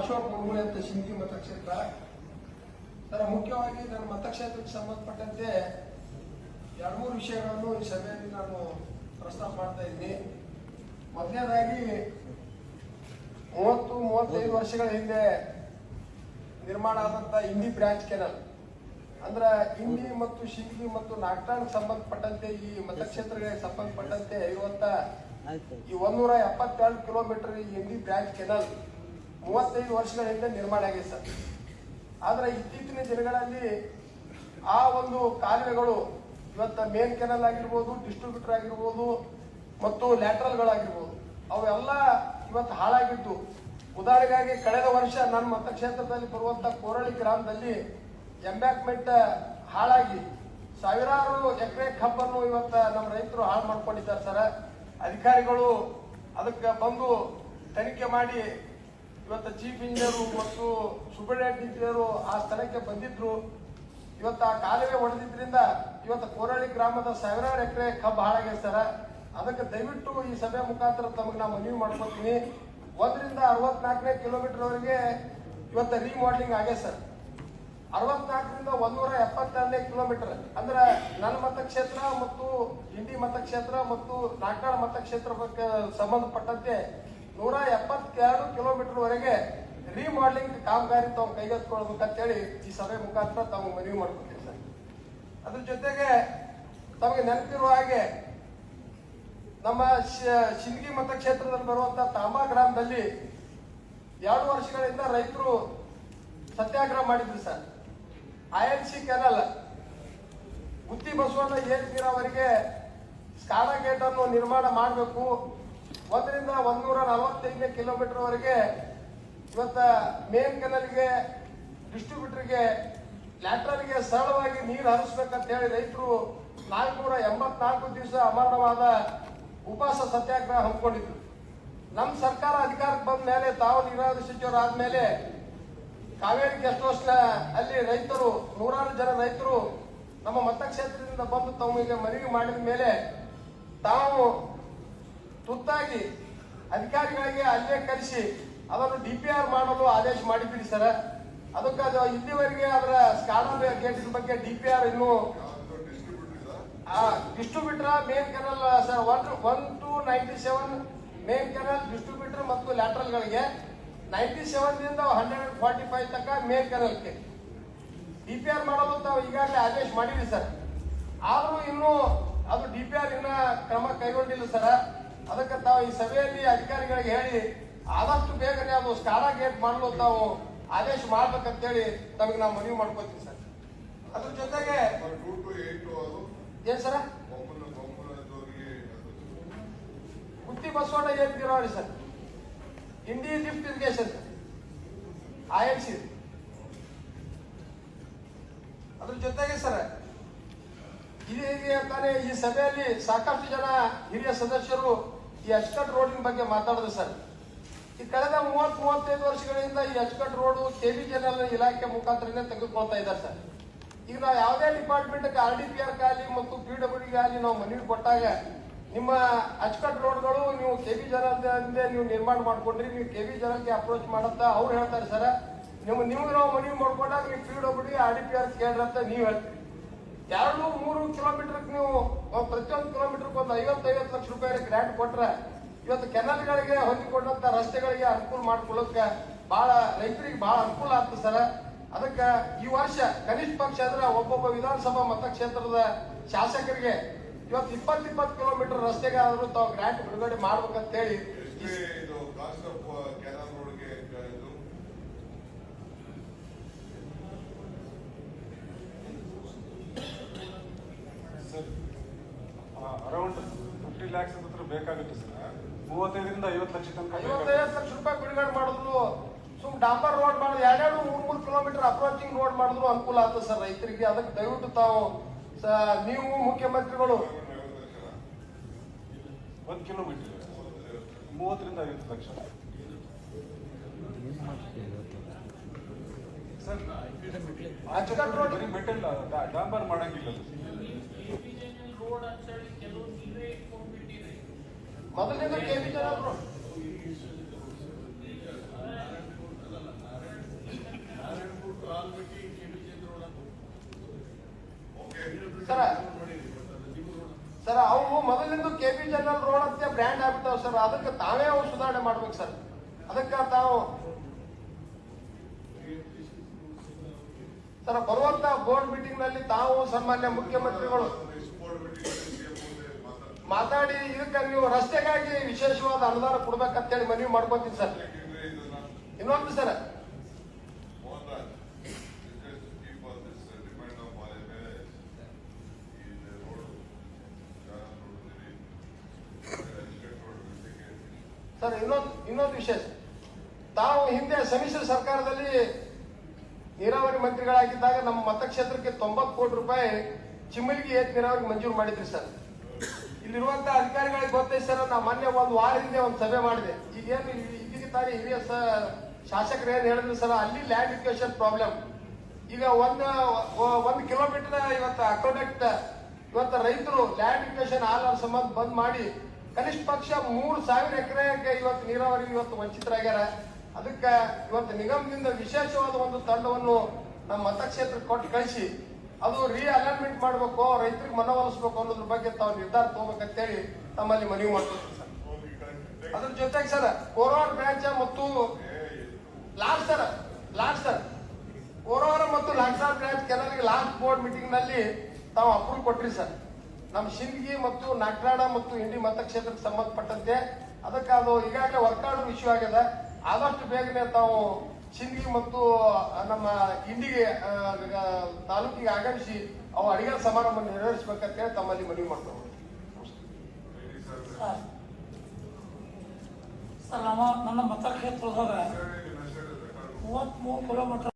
ಅಶೋಕ್ ಮುನ್ಗುಳಿ ಅಂತ ಶಿಂಗಿ ಮತಕ್ಷೇತ್ರ. ಸರ್, ಮುಖ್ಯವಾಗಿ ನನ್ನ ಮತಕ್ಷೇತ್ರಕ್ಕೆ ಸಂಬಂಧಪಟ್ಟಂತೆ ಎರಡು ಮೂರು ವಿಷಯಗಳನ್ನು ಈ ಸಭೆಯಲ್ಲಿ ನಾನು ಪ್ರಸ್ತಾಪ ಮಾಡ್ತಾ ಇದ್ದೀನಿ. ಮೊದಲನೇದಾಗಿ, ಮೂವತ್ತು, ಮೂವತ್ತೈದು ವರ್ಷಗಳ ಹಿಂದೆ ನಿರ್ಮಾಣ ಆದಂತ ಹಿಂದಿ ಬ್ರಾಂಚ್ ಕೆನಲ್. ಅಂದ್ರೆ ಹಿಂದಿ ಮತ್ತು ಶಿಂಗಿ ಮತ್ತು ನಾಗ್ಟಾಣ್ ಸಂಬಂಧಪಟ್ಟಂತೆ ಈ ಮತಕ್ಷೇತ್ರಗಳಿಗೆ ಸಂಬಂಧಪಟ್ಟಂತೆ ಇರುವಂತ ಈ ಒಂದೂರ ಎಪ್ಪತ್ತೆರಡು ಕಿಲೋಮೀಟರ್ ಇಂಡಿ ಬ್ರಾಂಚ್ ಕೆನಲ್ ಮೂವತ್ತೈದು ವರ್ಷಗಳ ಹಿಂದೆ ನಿರ್ಮಾಣ ಆಗಿದೆ ಸರ್. ಆದ್ರೆ ಇತ್ತೀಚಿನ ದಿನಗಳಲ್ಲಿ ಆ ಒಂದು ಕಾಲುವೆಗಳು ಇವತ್ತು ಮೇನ್ ಕೆನಲ್ ಆಗಿರ್ಬೋದು ಡಿಸ್ಟ್ರಿಬ್ಯೂಟರ್ ಆಗಿರ್ಬೋದು ಮತ್ತು ಲ್ಯಾಟ್ರಲ್ಗಳಾಗಿರ್ಬೋದು ಅವೆಲ್ಲ ಇವತ್ತು ಹಾಳಾಗಿದ್ದು. ಉದಾಹರಣೆಗಾಗಿ ಕಳೆದ ವರ್ಷ ನನ್ನ ಮತಕ್ಷೇತ್ರದಲ್ಲಿ ಬರುವಂತ ಕೋರಳಿ ಗ್ರಾಮದಲ್ಲಿ ಎಂಬ್ಯಾಕ್ಮೆಂಟ್ ಹಾಳಾಗಿ ಸಾವಿರಾರು ಎಕರೆ ಕಬ್ಬನ್ನು ಇವತ್ತ ನಮ್ಮ ರೈತರು ಹಾಳು ಮಾಡ್ಕೊಂಡಿದ್ದಾರೆ ಸರ್. ಅಧಿಕಾರಿಗಳು ಅದಕ್ಕೆ ಬಂದು ತನಿಖೆ ಮಾಡಿ ಇವತ್ತು ಚೀಫ್ ಇಂಜಿನಿಯರ್ ಮತ್ತು ಸೂಪರಿಂಟೆಂಡೆಂಟ್ ಇಂಜಿನಿಯರು ಆ ಸ್ಥಳಕ್ಕೆ ಬಂದಿದ್ರು. ಇವತ್ತು ಆ ಕಾಲುವೆ ಹೊಡೆದಿದ್ರಿಂದ ಇವತ್ತು ಕೋರಳಿ ಗ್ರಾಮದ ಸಾವಿರಾರು ಎಕರೆ ಕಬ್ಬು ಹಾಳಾಗಿದೆ ಸರ್ ಅದಕ್ಕೆ ದಯವಿಟ್ಟು ಈ ಸಭೆ ಮುಖಾಂತರ ತಮಗೆ ನಾವು ಮನವಿ ಮಾಡ್ಕೊತೀನಿ ಒಂದರಿಂದ ಅರವತ್ನಾಲ್ಕನೇ ಕಿಲೋಮೀಟರ್ ವರೆಗೆ ಇವತ್ತು ರೀಮಾಡ್ಲಿಂಗ್ ಆಗಿದೆ ಸರ್. ಅರವತ್ನಾಲ್ಕರಿಂದ ಒಂದೂರ ಎಪ್ಪತ್ತೆರಡನೇ ಕಿಲೋಮೀಟರ್ ಅಂದ್ರೆ ನನ್ನ ಮತಕ್ಷೇತ್ರ ಮತ್ತು ಇಂಡಿ ಮತಕ್ಷೇತ್ರ ಮತ್ತು ನಾಗ್ನಾಳ್ ಮತಕ್ಷೇತ್ರ ಸಂಬಂಧಪಟ್ಟಂತೆ ನೂರ ಎಪ್ಪತ್ತೆರಡು ಕಿಲೋಮೀಟರ್ ವರೆಗೆ ರೀಮಾಡೆಲಿಂಗ್ ಕಾಮಗಾರಿ ತಾವು ಕೈಗೆತ್ತಿಕೊಳ್ಬೇಕಂತೇಳಿ ಈ ಸಭೆ ಮುಖಾಂತರ ತಾವು ಮನವಿ ಮಾಡ್ಕೊತೀವಿ ಸರ್. ಅದ್ರ ಜೊತೆಗೆ ತಮಗೆ ನೆನಪಿರುವ ಹಾಗೆ ನಮ್ಮ ಶಿಂದಗಿ ಮತಕ್ಷೇತ್ರದಲ್ಲಿ ಬರುವಂತ ತಾಂಬಾ ಗ್ರಾಮದಲ್ಲಿ ಎರಡು ವರ್ಷಗಳಿಂದ ರೈತರು ಸತ್ಯಾಗ್ರಹ ಮಾಡಿದ್ರು sir. I C canal, Gutti Basavanna air SCADA gate ಅನ್ನು ನಿರ್ಮಾಣ ಮಾಡಬೇಕು. ಒಂದರಿಂದ ಒಂದೂರ ನಲವತ್ತೈದನೇ ಕಿಲೋಮೀಟರ್ ವರೆಗೆ ಇವತ್ತ ಮೇನ್ ಕೆನಲ್ಗೆ ಡಿಸ್ಟ್ರಿಬ್ಯೂಟರ್ಗೆ ಲ್ಯಾಟ್ರಲ್ಗೆ ಸರಳವಾಗಿ ನೀರು ಹರಿಸ್ಬೇಕಂತ ಹೇಳಿ ರೈತರು ನಾಲ್ಕುನೂರ ಎಂಬತ್ನಾಲ್ಕು ದಿವಸ ಅಮರಣವಾದ ಉಪವಾಸ ಸತ್ಯಾಗ್ರಹ ಹಮ್ಮಿಕೊಂಡಿದ್ರು. ನಮ್ಮ ಸರ್ಕಾರ ಅಧಿಕಾರಕ್ಕೆ ಬಂದ ಮೇಲೆ ತಾವು ನೀರಾವರಿ ಸಚಿವರಾದ್ಮೇಲೆ ಕಾವೇರಿ ಗೆಸ್ಟ್ ಹೌಸ್ನ ಅಲ್ಲಿ ರೈತರು, ನೂರಾರು ಜನ ರೈತರು ನಮ್ಮ ಮತಕ್ಷೇತ್ರದಿಂದ ಬಂದು ತಮಗೆ ಮನವಿ ಮಾಡಿದ ಮೇಲೆ ತಾವು ತುರ್ತಾಗಿ ಅಧಿಕಾರಿಗಳಿಗೆ ಅಲ್ಲೇ ಕರೆಸಿ ಅದನ್ನು ಡಿ ಪಿ ಆರ್ ಮಾಡಲು ಆದೇಶ ಮಾಡಿದ್ದೀರಿ ಸರ್. ಅದಕ್ಕೆ ಅದು ಇಲ್ಲಿವರೆಗೆ ಅದರ ಸ್ಕಾಲರ್ ಗೇಟ್ ಬಗ್ಗೆ ಡಿ ಪಿ ಆರ್ ಇನ್ನೂ distributor main canal sir one one two ninety seven main canal distributor ಮತ್ತು ಲ್ಯಾಟ್ರಲ್ಗಳಿಗೆ ನೈಂಟಿ ಸೆವೆನ್ ದಿಂದ ಹಂಡ್ರೆಡ್ ಫಾರ್ಟಿ ಫೈವ್ ತನಕ ಮೇನ್ ಕೆನಲ್ಗೆ ಡಿ ಪಿ ಆರ್ ಮಾಡಲು ತಾವು ಈಗಾಗಲೇ ಆದೇಶ ಮಾಡಿರಿ ಸರ್. ಆದರೂ ಇನ್ನೂ ಅದು ಡಿ ಪಿ ಆರ್ ಇನ್ನ ಕ್ರಮ ಕೈಗೊಂಡಿಲ್ಲ ಸರ್. ಅದಕ್ಕೆ ತಾವು ಈ ಸಭೆಯಲ್ಲಿ ಅಧಿಕಾರಿಗಳಿಗೆ ಹೇಳಿ, ಆದಷ್ಟು ಬೇಗನೆ ಅದು ಸ್ಕಾರಾ ಗೇಟ್ ಮಾಡಲು ತಾವು ಆದೇಶ ಮಾಡ್ಬೇಕಂತೇಳಿ ತಮಗೆ ನಾವು ಮನವಿ ಮಾಡ್ಕೋತೀವಿ ಸರ್. ಅದ್ರ ಜೊತೆಗೆ ಏನ್ ಸರ? ಗುತ್ತಿ ಬಸವಣ್ಣ ಏನ್ ನೀರಾವರಿ sir? Indi lift irrigation I C ಅದ್ರ ಜೊತೆಗೆ ಸರ್ ಇದೇ ಅಂತಾನೆ ಈ ಸಭೆಯಲ್ಲಿ ಸಾಕಷ್ಟು ಜನ ಹಿರಿಯ ಸದಸ್ಯರು ಈ ಅಚ್ಕಟ್ ರೋಡಿನ ಬಗ್ಗೆ ಮಾತಾಡಿದ್ರು ಸರ್. ಈ ಕಳೆದ ಮೂವತ್ ಮೂವತ್ತೈದು ವರ್ಷಗಳಿಂದ ಈ ಅಚ್ಕಟ್ ರೋಡ್ ಕೆಬಿ ಜನರಲ್ ಇಲಾಖೆ ಮುಖಾಂತರನೇ ತೆಗೆದುಕೊಳ್ತಾ ಇದ್ದಾರೆ ಸರ್. ಈಗ ನಾವು ಯಾವುದೇ department R D P R ಆಗಲಿ ಮತ್ತು ಪಿ ಡಬ್ಲ್ಯೂ ಆಗಲಿ ನಾವು ಮನವಿ ಕೊಟ್ಟಾಗ ನಿಮ್ಮ ಅಚ್ಕಟ್ ರೋಡ್ಗಳು ನೀವು ಕೆ ಬಿ ಜನರಲ್ದೇ ನೀವು ನಿರ್ಮಾಣ ಮಾಡ್ಕೊಂಡ್ರಿ, ನೀವು ಕೆ ಬಿ ಜನಕ್ಕೆ ಅಪ್ರೋಚ್ ಮಾಡತ್ತ ಅವ್ರು ಹೇಳ್ತಾರೆ ಸರ್. ನಿಮ್ಗೆ ನಿಮ್ಗೆ ನಾವು ಮನವಿ ಮಾಡ್ಕೊಂಡಾಗ ನೀವು P W R D P R ಕೇಳ್ರಿ ಅಂತ ನೀವು ಹೇಳ್ತೀರಿ. ಎರಡು ಮೂರು ಕಿಲೋಮೀಟರ್ ನೀವು ಪ್ರತಿಯೊಂದು ಕಿಲೋಮೀಟರ್ ಒಂದು ಐವತ್ತು ಐವತ್ತು ಲಕ್ಷ ರೂಪಾಯಿ ಗ್ರ್ಯಾಂಟ್ ಕೊಟ್ರೆ ಇವತ್ತು ಕೆನಲ್ಗಳಿಗೆ ಹೊಂದಿಕೊಂಡಂತ ರಸ್ತೆಗಳಿಗೆ ಅನುಕೂಲ ಮಾಡ್ಕೊಳ್ಳೋಕೆ ಬಹಳ ರೈತರಿಗೆ ಬಹಳ ಅನುಕೂಲ ಆಗ್ತದೆ ಸರ್ ಅದಕ್ಕೆ ಈ ವರ್ಷ ಕನಿಷ್ಠ ಪಕ್ಷ ಅಂದ್ರೆ ಒಬ್ಬೊಬ್ಬ ವಿಧಾನಸಭಾ ಮತಕ್ಷೇತ್ರದ ಶಾಸಕರಿಗೆ ಇವತ್ತು ಇಪ್ಪತ್ತು ಇಪ್ಪತ್ತು ಕಿಲೋಮೀಟರ್ ರಸ್ತೆಗಾದ್ರೂ ತಾವು ಗ್ರ್ಯಾಂಟ್ ಬಿಡುಗಡೆ ಮಾಡ್ಬೇಕಂತ ಹೇಳಿ ಎಷ್ಟೇ ಇದು ಕಾಸ್ಟ್ ಆಫ್ ಕೆನಾಲ್ ರೋಡ್ಗೆ ಇದು ಸರ್ ಅರೌಂಡ್ ಫಿಫ್ಟಿ ಲ್ಯಾಕ್ಸ್ ಹತ್ರ ಬೇಕಾಗುತ್ತೆ ಸರ್. ಮೂವತ್ತೈದರಿಂದ ಐವತ್ತು ಲಕ್ಷ ತನಕ ಐವತ್ತೈದು ಲಕ್ಷ ರೂಪಾಯಿ ಬಿಡುಗಡೆ ಮಾಡಿದ್ರು ಸುಮ್ ಡಾಂಬರ್ ರೋಡ್ ಮಾಡಿದ್ರು ಎರಡೆರಡು ಮೂರು ಮೂರು ಕಿಲೋಮೀಟರ್ ಅಪ್ರೋಚಿಂಗ್ ರೋಡ್ ಮಾಡಿದ್ರು ಅನುಕೂಲ ಆಗ್ತದೆ ಸರ್ ರೈತರಿಗೆ. ಅದಕ್ಕೆ ದಯವಿಟ್ಟು ತಾವು ನೀವು ಮುಖ್ಯಮಂತ್ರಿಗಳು. ಒಂದು ಕಿಲೋಮೀಟರ್ ಮೂವತ್ತರಿಂದ ಐವತ್ತು ಲಕ್ಷ. ಸರ್ ಮೆಟಲ್ ಡಾಂಬರ್ ಮಾಡಂಗಿಲ್ಲ ರೋಡ್ ಅಂತ ಹೇಳಿ ಕೆಲವು ನೀವೇ ಇಟ್ಕೊಂಡ್ಬಿಟ್ಟಿರಿ ಮೊದಲಿಂದ ಕೇಳಿದ್ದಾರೆ ಸರ, ಸರ್, ಅವು ಮೊದಲಿಂದ ಕೆ ಬಿ ಜನರಲ್ ರೋಡ್ ಅಂತ ಬ್ರ್ಯಾಂಡ್ ಆಗ್ಬಿಟ್ಟಾವ ಸರ್. ಅದಕ್ಕೆ ತಾವೇ ಅವು ಸುಧಾರಣೆ ಮಾಡ್ಬೇಕು ಸರ್. ಅದಕ್ಕೆ ತಾವು ಸರ್, ಬರುವಂತ ಬೋರ್ಡ್ ಮೀಟಿಂಗ್ನಲ್ಲಿ ತಾವು ಸನ್ಮಾನ್ಯ ಮುಖ್ಯಮಂತ್ರಿಗಳು ಮಾತಾಡಿ, ಇದಕ್ಕೆ ನೀವು ರಸ್ತೆಗಾಗಿ ವಿಶೇಷವಾದ ಅನುದಾನ ಕೊಡ್ಬೇಕಂತೇಳಿ ಮನವಿ ಮಾಡ್ಕೊತೀನಿ ಸರ್. ಇನ್ನೊಂದು ಸರ್ ಸರ್, ಇನ್ನೊಂದು ಇನ್ನೊಂದು ಸರ್. ತಾವು ಹಿಂದೆ ಸಮ್ಮಿಶ್ರ ಸರ್ಕಾರದಲ್ಲಿ ನೀರಾವರಿ ಮಂತ್ರಿಗಳಾಗಿದ್ದಾಗ ನಮ್ಮ ಮತಕ್ಷೇತ್ರಕ್ಕೆ ತೊಂಬತ್ತು ಕೋಟಿ ರೂಪಾಯಿ ಚಿಮ್ಮಲಿಗೆ ಏತ್ ನೀರಾವರಿ ಮಂಜೂರು ಮಾಡಿದ್ರಿ ಸರ್. ಇಲ್ಲಿರುವಂತ ಅಧಿಕಾರಿಗಳಿಗೆ ಗೊತ್ತೈತೆ ಸರ್, ನಾ ಮೊನ್ನೆ ಒಂದು ವಾರ ಹಿಂದೆ ಒಂದು ಸಭೆ ಮಾಡಿದೆ. ಈಗೇನು ಇದಕ್ಕೆ ತಾನೇ ಹಿರಿಯ ಶಾಸಕರು ಏನು ಹೇಳಿದ್ರು ಸರ್, ಅಲ್ಲಿ ಲ್ಯಾಂಡ್ ಇಕ್ವೇಶನ್ ಪ್ರಾಬ್ಲಮ್ ಈಗ ಒಂದು ಒಂದು ಕಿಲೋಮೀಟರ್ ಇವತ್ತು ಅಕ್ರೋಡೆಕ್ಟ್, ಇವತ್ತು ರೈತರು ಲ್ಯಾಂಡ್ ಇಕ್ವೇಶನ್ ಆಲ್ ಸಂಬಂಧ ಬಂದ್ ಮಾಡಿ ಕನಿಷ್ಠ ಪಕ್ಷ ಮೂರು ಸಾವಿರ ಎಕರೆಗೆ ಇವತ್ತು ನೀರಾವರಿ ಇವತ್ತು ವಂಚಿತರಾಗ್ಯಾರ. ಅದಕ್ಕೆ ಇವತ್ತು ನಿಗಮದಿಂದ ವಿಶೇಷವಾದ ಒಂದು ತಂಡವನ್ನು ನಮ್ಮ ಮತಕ್ಷೇತ್ರಕ್ಕೆ ಕೊಟ್ಟು ಕಳಿಸಿ. ಅದು ರೀ ಅಲೈನ್ಮೆಂಟ್ ಮಾಡಬೇಕು, ರೈತರಿಗೆ ಮನವೊಲಿಸ್ಬೇಕು ಅನ್ನೋದ್ರ ಬಗ್ಗೆ ತಾವು ನಿರ್ಧಾರ ತಗೋಬೇಕಂತೇಳಿ ತಮ್ಮಲ್ಲಿ ಮನವಿ ಮಾಡ್ಕೊತೀವಿ ಸರ್. ಅದ್ರ ಜೊತೆಗೆ ಸರ್, ಕೋರವಾರ ಬ್ರಾಂಚ್ ಮತ್ತು last sir last sir, Koravara ಮತ್ತು ಲಾಕ್ಸಾರ್ ಬ್ರಾಂಚ್ ಕೆರಳಿಗೆ ಲಾಸ್ಟ್ ಬೋರ್ಡ್ ಮೀಟಿಂಗ್ನಲ್ಲಿ ತಾವು ಅಪ್ರೂವ್ ಕೊಟ್ರಿ ಸರ್. ನಮ್ಮ ಶಿಂದಗಿ ಮತ್ತು ನಾಗರಾಣ ಮತ್ತು ಇಂಡಿ ಮತಕ್ಷೇತ್ರಕ್ಕೆ ಸಂಬಂಧಪಟ್ಟಂತೆ ಅದಕ್ಕೆ ಅದು ಈಗಾಗಲೇ ವರ್ಕ್ ಆರ್ಡರ್ ಇಶ್ಯೂ ಆಗ್ಯದ ಆದಷ್ಟು ಬೇಗನೆ ತಾವು ಶಿಂದಗಿ ಮತ್ತು ನಮ್ಮ ಇಂಡಿಗೆ ತಾಲೂಕಿಗೆ ಆಗಮಿಸಿ ಅವು ಅಡಿಗೆ ಸಮಾರಂಭ ನೆರವೇರಿಸಬೇಕಂತೇಳಿ ತಮ್ಮಲ್ಲಿ ಮನವಿ ಮಾಡ್ತಾರೆ ಸರ್, ನಮ್ಮ ನನ್ನ ಮತಕ್ಷೇತ್ರದಾಗ ಮೂವತ್ತ್ಮೂರು ಕಿಲೋಮೀಟರ್